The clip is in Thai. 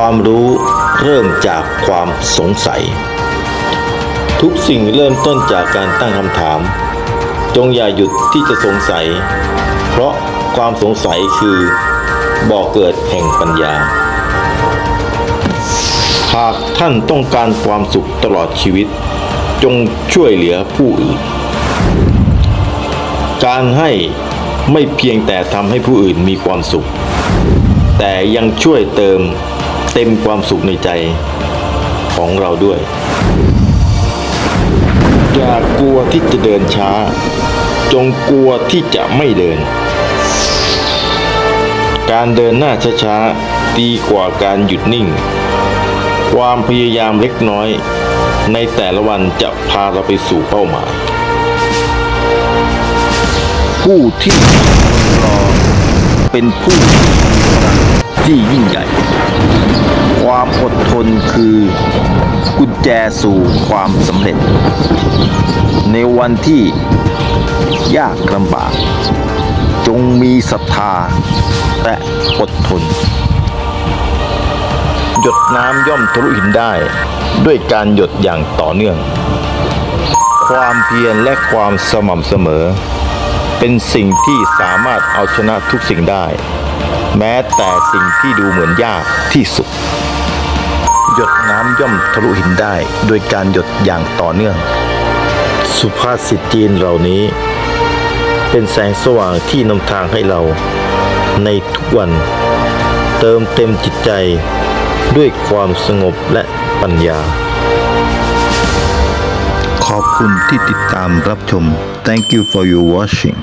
ความรู้เริ่มจากความสงสัย ทุกสิ่งเริ่มต้นจากการตั้งคำถาม จงอย่าหยุดที่จะสงสัย เพราะความสงสัยคือบ่อกเกิดแห่งปัญญา หากท่านต้องการความสุขตลอดชีวิต จงช่วยเหลือผู้อื่น การให้ไม่เพียงแต่ทำให้ผู้อื่นมีความสุข แต่ยังช่วยเติม เต็มความสุขในใจของเราด้วย อย่ากลัวที่จะเดินช้า จงกลัวที่จะไม่เดิน การเดินหน้าช้าๆดีกว่าการหยุดนิ่ง ความพยายามเล็กน้อย ในแต่ละวันจะพาเราไปสู่เป้าหมาย ผู้ที่รอเป็นผู้ที่ยิ่งใหญ่ ความอดทนคือกุญแจสู่ความสำเร็จ ในวันที่ยากลำบาก จงมีศรัทธาและอดทน หยดน้ำย่อมทะลุหินได้ ด้วยการหยดอย่างต่อเนื่อง ความเพียรและความสม่ำเสมอ เป็นสิ่งที่สามารถเอาชนะทุกสิ่งได้ แม้แต่สิ่งที่ดูเหมือนยากที่สุด หยดน้ำย่อมทะลุหินได้ โดยการหยดอย่างต่อเนื่อง สุภาษิตจีนเหล่านี้ เป็นแสงสว่างที่นำทางให้เรา ในทุกวัน เติมเต็มจิตใจด้วยความสงบและปัญญา ขอบคุณที่ติดตามรับชม Thank you for your watching